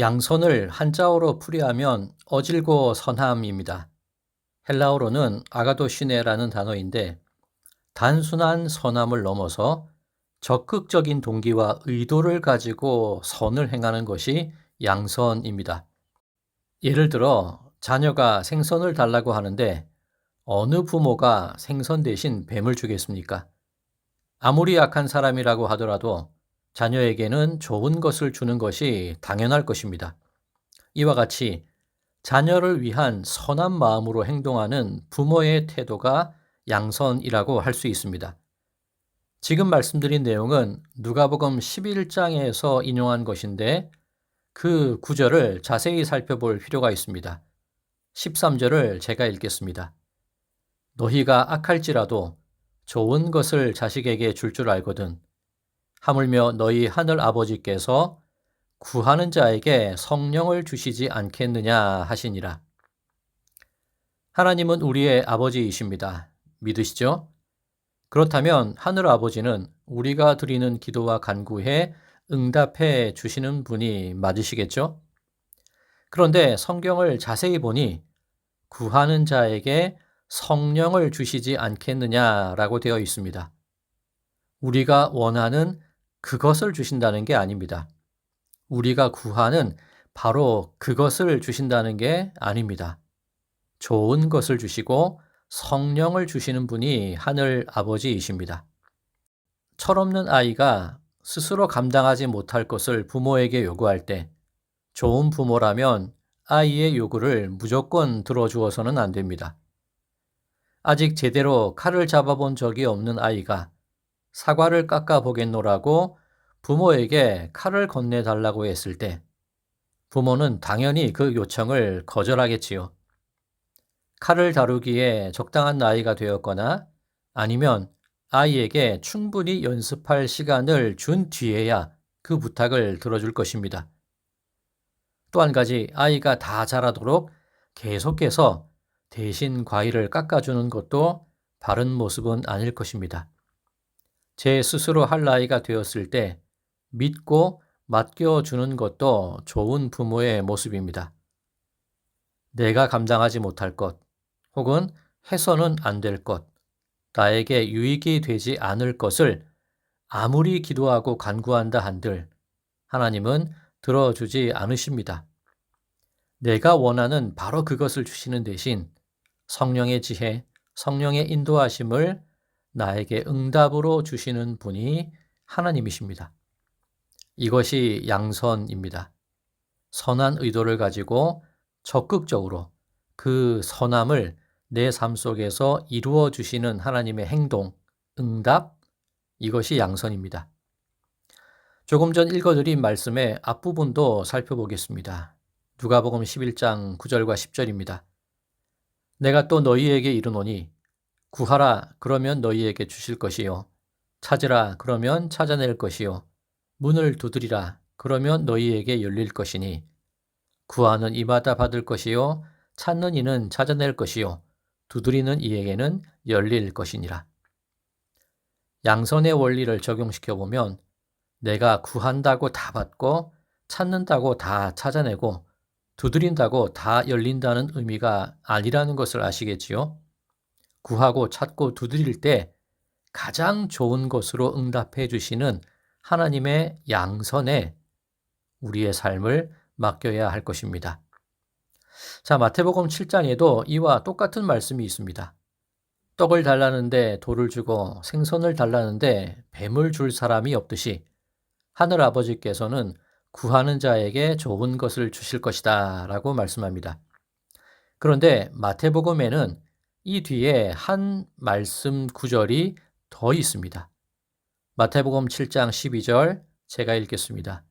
양선을 한자어로 풀이하면 어질고 선함입니다. 헬라어로는 아가도시네라는 단어인데 단순한 선함을 넘어서 적극적인 동기와 의도를 가지고 선을 행하는 것이 양선입니다. 예를 들어 자녀가 생선을 달라고 하는데 어느 부모가 생선 대신 뱀을 주겠습니까? 아무리 약한 사람이라고 하더라도 자녀에게는 좋은 것을 주는 것이 당연할 것입니다. 이와 같이 자녀를 위한 선한 마음으로 행동하는 부모의 태도가 양선이라고 할 수 있습니다. 지금 말씀드린 내용은 누가복음 11장에서 인용한 것인데 그 구절을 자세히 살펴볼 필요가 있습니다. 13절을 제가 읽겠습니다. 너희가 악할지라도 좋은 것을 자식에게 줄줄 알거든. 하물며 너희 하늘 아버지께서 구하는 자에게 성령을 주시지 않겠느냐 하시니라. 하나님은 우리의 아버지이십니다. 믿으시죠? 그렇다면 하늘 아버지는 우리가 드리는 기도와 간구에 응답해 주시는 분이 맞으시겠죠? 그런데 성경을 자세히 보니 구하는 자에게 성령을 주시지 않겠느냐라고 되어 있습니다. 우리가 원하는 그것을 주신다는 게 아닙니다. 우리가 구하는 바로 그것을 주신다는 게 아닙니다. 좋은 것을 주시고 성령을 주시는 분이 하늘 아버지이십니다. 철없는 아이가 스스로 감당하지 못할 것을 부모에게 요구할 때 좋은 부모라면 아이의 요구를 무조건 들어주어서는 안 됩니다. 아직 제대로 칼을 잡아본 적이 없는 아이가 사과를 깎아 보겠노라고 부모에게 칼을 건네달라고 했을 때 부모는 당연히 그 요청을 거절하겠지요. 칼을 다루기에 적당한 나이가 되었거나 아니면 아이에게 충분히 연습할 시간을 준 뒤에야 그 부탁을 들어줄 것입니다. 또 한 가지 아이가 다 자라도록 계속해서 대신 과일을 깎아주는 것도 바른 모습은 아닐 것입니다. 제 스스로 할 나이가 되었을 때 믿고 맡겨주는 것도 좋은 부모의 모습입니다. 내가 감당하지 못할 것, 혹은 해서는 안 될 것, 나에게 유익이 되지 않을 것을 아무리 기도하고 간구한다 한들 하나님은 들어주지 않으십니다. 내가 원하는 바로 그것을 주시는 대신 성령의 지혜, 성령의 인도하심을 나에게 응답으로 주시는 분이 하나님이십니다. 이것이 양선입니다. 선한 의도를 가지고 적극적으로 그 선함을 내 삶 속에서 이루어 주시는 하나님의 행동, 응답, 이것이 양선입니다. 조금 전 읽어드린 말씀의 앞부분도 살펴보겠습니다. 누가복음 11장 9절과 10절입니다. 내가 또 너희에게 이르노니 구하라 그러면 너희에게 주실 것이요. 찾으라 그러면 찾아낼 것이요. 문을 두드리라 그러면 너희에게 열릴 것이니. 구하는 이마다 받을 것이요. 찾는 이는 찾아낼 것이요. 두드리는 이에게는 열릴 것이니라. 양선의 원리를 적용시켜 보면 내가 구한다고 다 받고 찾는다고 다 찾아내고 두드린다고 다 열린다는 의미가 아니라는 것을 아시겠지요? 구하고 찾고 두드릴 때 가장 좋은 것으로 응답해 주시는 하나님의 양선에 우리의 삶을 맡겨야 할 것입니다. 자, 마태복음 7장에도 이와 똑같은 말씀이 있습니다. 떡을 달라는데 돌을 주고 생선을 달라는데 뱀을 줄 사람이 없듯이 하늘 아버지께서는 구하는 자에게 좋은 것을 주실 것이다 라고 말씀합니다. 그런데 마태복음에는 이 뒤에 한 말씀 구절이 더 있습니다. 마태복음 7장 12절 제가 읽겠습니다.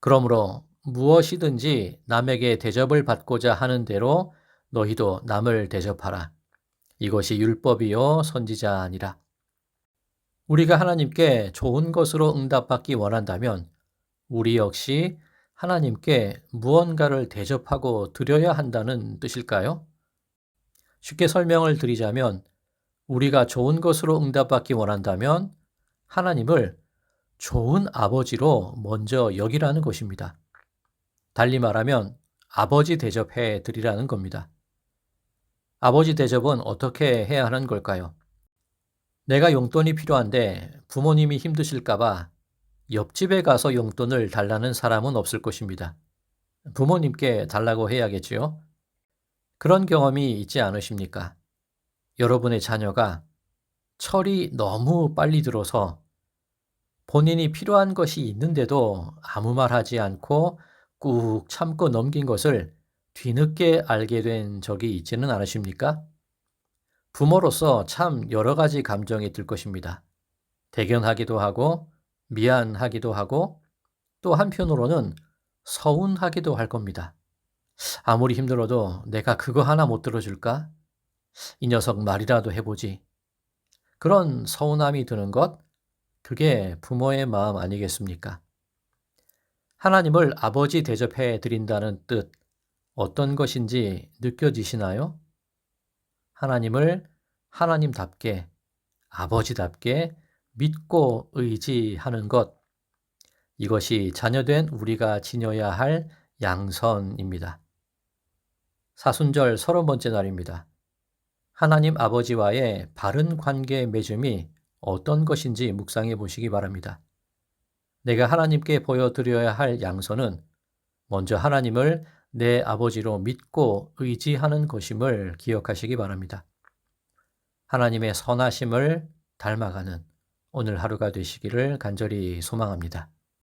그러므로 무엇이든지 남에게 대접을 받고자 하는 대로 너희도 남을 대접하라. 이것이 율법이요 선지자 아니라. 우리가 하나님께 좋은 것으로 응답받기 원한다면 우리 역시 하나님께 무언가를 대접하고 드려야 한다는 뜻일까요? 쉽게 설명을 드리자면 우리가 좋은 것으로 응답받기 원한다면 하나님을 좋은 아버지로 먼저 여기라는 것입니다. 달리 말하면 아버지 대접해 드리라는 겁니다. 아버지 대접은 어떻게 해야 하는 걸까요? 내가 용돈이 필요한데 부모님이 힘드실까봐 옆집에 가서 용돈을 달라는 사람은 없을 것입니다. 부모님께 달라고 해야겠지요? 그런 경험이 있지 않으십니까? 여러분의 자녀가 철이 너무 빨리 들어서 본인이 필요한 것이 있는데도 아무 말 하지 않고 꾹 참고 넘긴 것을 뒤늦게 알게 된 적이 있지는 않으십니까? 부모로서 참 여러 가지 감정이 들 것입니다. 대견하기도 하고, 미안하기도 하고, 또 한편으로는 서운하기도 할 겁니다. 아무리 힘들어도 내가 그거 하나 못 들어줄까? 이 녀석 말이라도 해보지. 그런 서운함이 드는 것, 그게 부모의 마음 아니겠습니까? 하나님을 아버지 대접해 드린다는 뜻, 어떤 것인지 느껴지시나요? 하나님을 하나님답게, 아버지답게 믿고 의지하는 것, 이것이 자녀된 우리가 지녀야 할 양선입니다. 사순절 서른 번째 날입니다. 하나님 아버지와의 바른 관계 맺음이 어떤 것인지 묵상해 보시기 바랍니다. 내가 하나님께 보여드려야 할 양선은 먼저 하나님을 내 아버지로 믿고 의지하는 것임을 기억하시기 바랍니다. 하나님의 선하심을 닮아가는 오늘 하루가 되시기를 간절히 소망합니다.